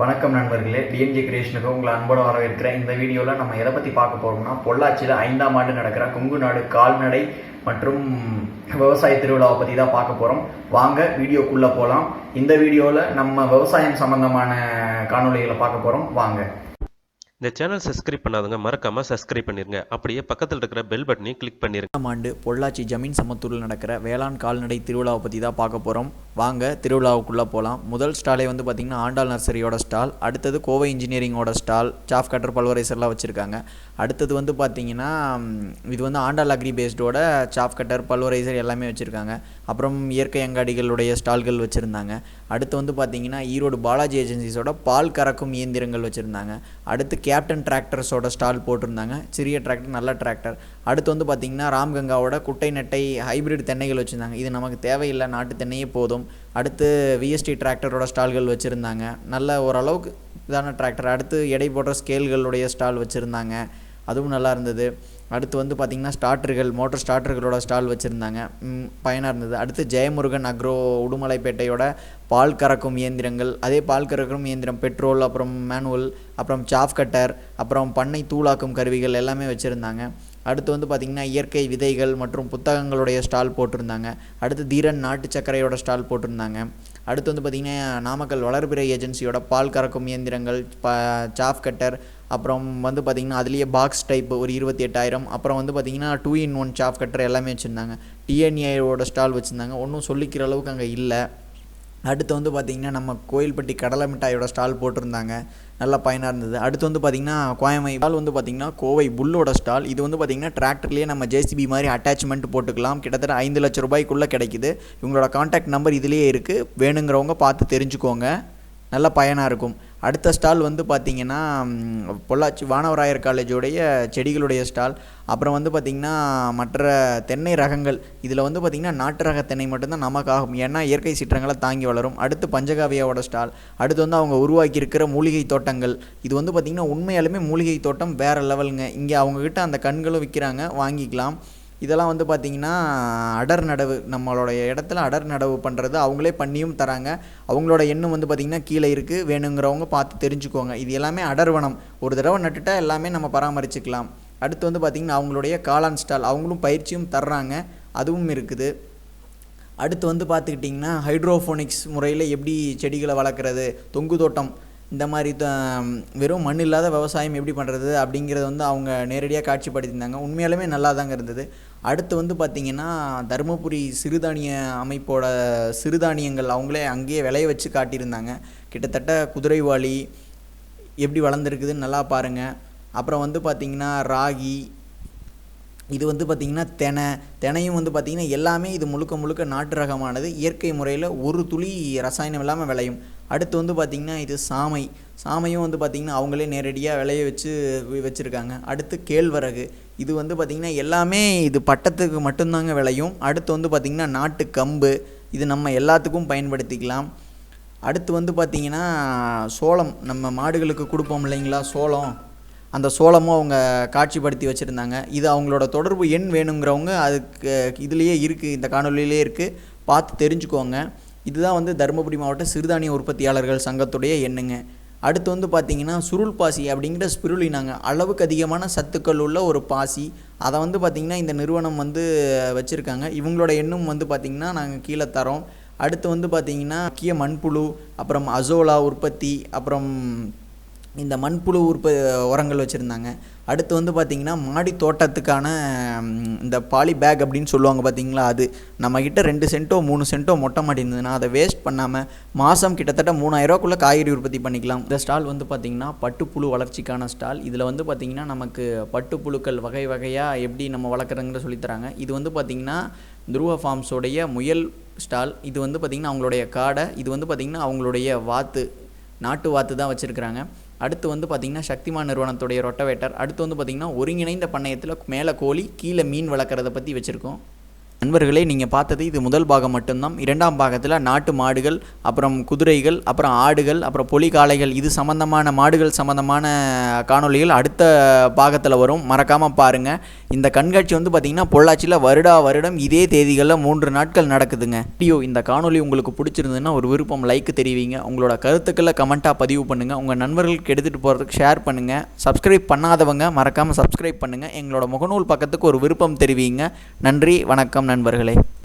வணக்கம் நண்பர்களே. டிஎன்ஜி கிரியேஷனுக்கு உங்களை அன்போடு வரவேற்கிறேன். இந்த வீடியோவில் நம்ம எதை பற்றி பார்க்க போகிறோம்னா பொள்ளாச்சியில் ஐந்தாம் ஆண்டு நடக்கிற கொங்கு நாடு கால்நடை மற்றும் விவசாய திருவிழாவை பற்றி தான் பார்க்க போகிறோம் வாங்க வீடியோக்குள்ளே போகலாம் இந்த வீடியோவில் நம்ம விவசாயம் சம்பந்தமான காணொளிகளை பார்க்க போகிறோம் வாங்க. இந்த சேனல் சப்ஸ்கிரைப் பண்ணாதவங்க மறக்காம சப்ஸ்கிரைப் பண்ணிருங்க. அப்படியே பக்கத்தில் இருக்கிற பெல் பட்டனையும் கிளிக் பண்ணிருங்க. ஆண்டு பொள்ளாச்சி ஜமீன் சமத்தூரில் நடக்கிற வேளாண் கால்நடை திருவிழாவை பற்றி தான் பார்க்க போகிறோம் வாங்க திருவிழாவுக்குள்ளே போகலாம் முதல் ஸ்டாலே வந்து பார்த்திங்கன்னா ஆண்டாள் நர்சரியோட ஸ்டால் அடுத்தது கோவை இன்ஜினியரிங்கோட ஸ்டால் சாஃப் கட்டர் பல்வரைசர்லாம் வச்சுருக்காங்க. அடுத்தது வந்து பார்த்திங்கன்னா இது வந்து ஆண்டாள் அக்ரி பேஸ்டோட சாஃப் கட்டர் பல்வரைசர் எல்லாமே வச்சுருக்காங்க. அப்புறம் இயற்கை அங்காடிகளுடைய ஸ்டால்கள் வச்சுருந்தாங்க. அடுத்து வந்து பார்த்திங்கன்னா ஈரோடு பாலாஜி ஏஜென்சிஸோட பால் கறக்கும் இயந்திரங்கள் வச்சுருந்தாங்க. அடுத்து கேப்டன் டிராக்டர்ஸோட ஸ்டால் போட்டிருந்தாங்க. சிறிய டிராக்டர் நல்ல டிராக்டர். அடுத்து வந்து பார்த்திங்கன்னா ராம்கங்காவோட குட்டை நெட்டை ஹைபிரிட் தென்னைகள் வச்சுருந்தாங்க. இது நமக்கு தேவையில்லை நாட்டு தென்னையே போதும். அடுத்து விஎஸ்டி டிராக்டரோட ஸ்டால்கள் வச்சுருந்தாங்க. நல்ல ஓரளவுக்கு இதான டிராக்டர். அடுத்து எடை போடுற ஸ்கேல்களுடைய ஸ்டால் வச்சுருந்தாங்க. அதுவும் நல்லா இருந்தது. அடுத்து வந்து பார்த்திங்கன்னா ஸ்டார்டர்கள் மோட்டர் ஸ்டார்டர்களோட ஸ்டால் வச்சுருந்தாங்க. பயனாக இருந்தது. அடுத்து ஜெயமுருகன் அக்ரோ உடுமலைப்பேட்டையோட பால் கறக்கும் இயந்திரங்கள். அதே பால் கறக்கும் இயந்திரம் பெட்ரோல் அப்புறம் மேனுவல் அப்புறம் சாஃப் கட்டர் அப்புறம் பண்ணை தூளாக்கும் கருவிகள் எல்லாமே வச்சுருந்தாங்க. அடுத்து வந்து பார்த்திங்கன்னா இயற்கை விதைகள் மற்றும் புத்தகங்களுடைய ஸ்டால் போட்டிருந்தாங்க. அடுத்து தீரன் நாட்டு சர்க்கரையோட ஸ்டால் போட்டிருந்தாங்க. அடுத்து வந்து பார்த்திங்கன்னா நாமக்கல் வளர்பிறை ஏஜென்சியோட பால் கறக்கும் இயந்திரங்கள் ப சாஃப் கட்டர் அப்புறம் வந்து பார்த்திங்கன்னா அதுலேயே பாக்ஸ் டைப் ஒரு இருபத்தி எட்டாயிரம் அப்புறம் வந்து பார்த்திங்கன்னா two in one chaff cutter எல்லாமே வச்சுருந்தாங்க. டிஎன்ஏவோட ஸ்டால் வச்சுருந்தாங்க. ஒன்றும் சொல்லிக்கிற அளவுக்கு அங்கே இல்லை. அடுத்து வந்து பார்த்திங்கன்னா நம்ம கோயில்பட்டி கடலை மிட்டாயோட ஸ்டால் போட்டிருந்தாங்க. நல்லா பயனாக இருந்தது. அடுத்து வந்து பார்த்திங்கன்னா கோயமை ஸ்டால் வந்து பார்த்திங்கன்னா கோவை புல்லோட ஸ்டால் இது வந்து பார்த்திங்கன்னா டிராக்டர்லேயே நம்ம ஜேசிபி மாதிரி அட்டாச்மெண்ட் போட்டுக்கலாம். கிட்டத்தட்ட ஐந்து லட்ச ரூபாய்க்குள்ளே கிடைக்குது. இவங்களோட காண்டாக்ட் நம்பர் இதுலேயே இருக்குது வேணுங்கிறவங்க பார்த்து தெரிஞ்சுக்கோங்க. நல்ல பயனாக இருக்கும். அடுத்த ஸ்டால் வந்து பார்த்திங்கன்னா பொள்ளாச்சி வானவராயர் காலேஜோடைய செடிகளுடைய ஸ்டால். அப்புறம் வந்து பார்த்திங்கன்னா மற்ற தென்னை ரகங்கள். இதில் வந்து பார்த்திங்கன்னா நாட்டு ரக தென்னை மட்டும்தான் நமக்கு ஆகும் ஏன்னா இயற்கை சீற்றங்களை தாங்கி வளரும். அடுத்து பஞ்சகாவியாவோட ஸ்டால். அடுத்து வந்து அவங்க உருவாக்கியிருக்கிற மூலிகை தோட்டங்கள். இது வந்து பார்த்திங்கன்னா உண்மையாலுமே மூலிகை தோட்டம் வேறு லெவலுங்க. இங்கே அவங்கக்கிட்ட அந்த கண்களும் விற்கிறாங்க வாங்கிக்கலாம். இதெல்லாம் வந்து பார்த்திங்கன்னா அடர் நடவு நம்மளுடைய இடத்துல அடர் நடவு பண்ணுறது அவங்களே பண்ணியும் தராங்க. அவங்களோட எண்ணம் வந்து பார்த்திங்கன்னா கீழே இருக்குது வேணுங்கிறவங்க பார்த்து தெரிஞ்சுக்கோங்க. இது எல்லாமே அடர்வனம் ஒரு தடவை நட்டுட்டா எல்லாமே நம்ம பராமரிச்சுக்கலாம். அடுத்து வந்து பார்த்திங்கன்னா அவங்களுடைய காளான் ஸ்டால். அவங்களும் பயிற்சியும் தர்றாங்க. அதுவும் இருக்குது. அடுத்து வந்து பார்த்துக்கிட்டிங்கன்னா ஹைட்ரோஃபோனிக்ஸ் முறையில் எப்படி செடிகளை வளர்க்குறது தொங்கு தோட்டம் இந்த மாதிரி த வெறும் மண் இல்லாத விவசாயம் எப்படி பண்ணுறது அப்படிங்கிறத வந்து அவங்க நேரடியாக காட்சிப்படுத்தியிருந்தாங்க. உண்மையாலுமே நல்லா தாங்க இருந்தது. அடுத்து வந்து பார்த்திங்கன்னா தருமபுரி சிறுதானிய அமைப்போட சிறுதானியங்கள் அவங்களே அங்கேயே விளைய வச்சு காட்டியிருந்தாங்க. கிட்டத்தட்ட குதிரைவாளி எப்படி வளர்ந்துருக்குதுன்னு நல்லா பாருங்கள் அப்புறம் வந்து பார்த்திங்கன்னா ராகி இது வந்து பார்த்திங்கன்னா தெனை தெனையும் வந்து பார்த்திங்கன்னா எல்லாமே இது முழுக்க முழுக்க நாட்டு ரகமானது. இயற்கை முறையில் ஒரு துளி ரசாயனம் இல்லாமல் விளையும். அடுத்து வந்து பார்த்திங்கன்னா இது சாமை. சாமையும் வந்து பார்த்திங்கன்னா அவங்களே நேரடியாக விளைய வச்சு வச்சுருக்காங்க. அடுத்து கேழ்வரகு. இது வந்து பார்த்திங்கன்னா எல்லாமே இது பட்டத்துக்கு மட்டும்தாங்க விளையும். அடுத்து வந்து பார்த்திங்கன்னா நாட்டு கம்பு. இது நம்ம எல்லாத்துக்கும் பயன்படுத்திக்கலாம். அடுத்து வந்து பார்த்திங்கன்னா சோளம். நம்ம மாடுகளுக்கு கொடுப்போம் இல்லைங்களா சோளம். அந்த சோளமும் அவங்க காட்சிப்படுத்தி வச்சுருந்தாங்க. இது அவங்களோட தொடர்பு எண் வேணுங்கிறவங்க அதுக்கு இதுலேயே இருக்குது இந்த காணொலியிலே இருக்குது பார்த்து தெரிஞ்சுக்கோங்க. இதுதான் வந்து தருமபுரி மாவட்ட சிறுதானிய உற்பத்தியாளர்கள் சங்கத்துடைய எண்ணுங்க. அடுத்து வந்து பார்த்திங்கன்னா சுருள் பாசி அப்படிங்கிற ஸ்பிருலினாங்க. அளவுக்கு அதிகமான சத்துக்கள் உள்ள ஒரு பாசி. அதை வந்து பார்த்திங்கன்னா இந்த நிறுவனம் வந்து வச்சுருக்காங்க. இவங்களோட எண்ணும் வந்து பார்த்திங்கன்னா நாங்கள் கீழே தரோம். அடுத்து வந்து பார்த்திங்கன்னா முக்கிய மண்புழு அப்புறம் அசோலா உற்பத்தி அப்புறம் இந்த மண்புழு உற்ப உரங்கள் வச்சுருந்தாங்க. அடுத்து வந்து பார்த்திங்கன்னா மாடி தோட்டத்துக்கான இந்த பாலி பேக் அப்படின்னு சொல்லுவாங்க பார்த்தீங்களா அது. நம்மக்கிட்ட ரெண்டு சென்ட்டோ மூணு சென்ட்டோ மொட்டை மாடி இருந்ததுன்னா அதை வேஸ்ட் பண்ணாமல் மாதம் கிட்டத்தட்ட மூணாயிரரூவாக்குள்ளே காய்கறி உற்பத்தி பண்ணிக்கலாம். இந்த ஸ்டால் வந்து பார்த்திங்கன்னா பட்டுப்புழு வளர்ச்சிக்கான ஸ்டால். இதில் வந்து பார்த்திங்கன்னா நமக்கு பட்டுப்புழுக்கள் வகை வகையாக எப்படி நம்ம வளர்க்குறங்கிற சொல்லித்தராங்க. இது வந்து பார்த்திங்கன்னா துருவ ஃபார்ம்ஸோடைய முயல் ஸ்டால். இது வந்து பார்த்திங்கன்னா அவங்களுடைய காடை. இது வந்து பார்த்திங்கன்னா அவங்களுடைய வாத்து நாட்டு வாத்து தான் வச்சுருக்குறாங்க. அடுத்து வந்து பார்த்திங்கன்னா சக்திமான் நிறுவனத்துடைய ரொட்டவேட்டர் அடுத்து வந்து பார்த்திங்கன்னா ஒருங்கிணைந்த பண்ணையத்தில் மேலே கோழி கீழே மீன் வளர்க்குறத பற்றி வச்சுருக்கோம். நண்பர்களே நீங்கள் பார்த்தது இது முதல் பாகம் மட்டும்தான். இரண்டாம் பாகத்தில் நாட்டு மாடுகள் அப்புறம் குதிரைகள் அப்புறம் ஆடுகள் அப்புறம் பொலி காளைகள் இது சம்மந்தமான மாடுகள் சம்மந்தமான காணொளிகள் அடுத்த பாகத்தில் வரும். மறக்காமல் பாருங்கள் இந்த கண்காட்சி வந்து பார்த்திங்கன்னா பொள்ளாச்சியில் வருடா வருடம் இதே தேதிகளில் மூன்று நாட்கள் நடக்குதுங்க. வீடியோ இந்த காணொளி உங்களுக்கு பிடிச்சிருந்ததுன்னா ஒரு விருப்பம் லைக் தெரிவிங்க. உங்களோட கருத்துக்களை கமெண்ட்டாக பதிவு பண்ணுங்கள் உங்கள் நண்பர்களுக்கு எடுத்துகிட்டு போகிறதுக்கு ஷேர் பண்ணுங்கள் சப்ஸ்கிரைப் பண்ணாதவங்க மறக்காமல் சப்ஸ்கிரைப் பண்ணுங்கள் எங்களோட முகநூல் பக்கத்துக்கு ஒரு விருப்பம் தெரிவிங்க. நன்றி வணக்கம் நண்பர்களே.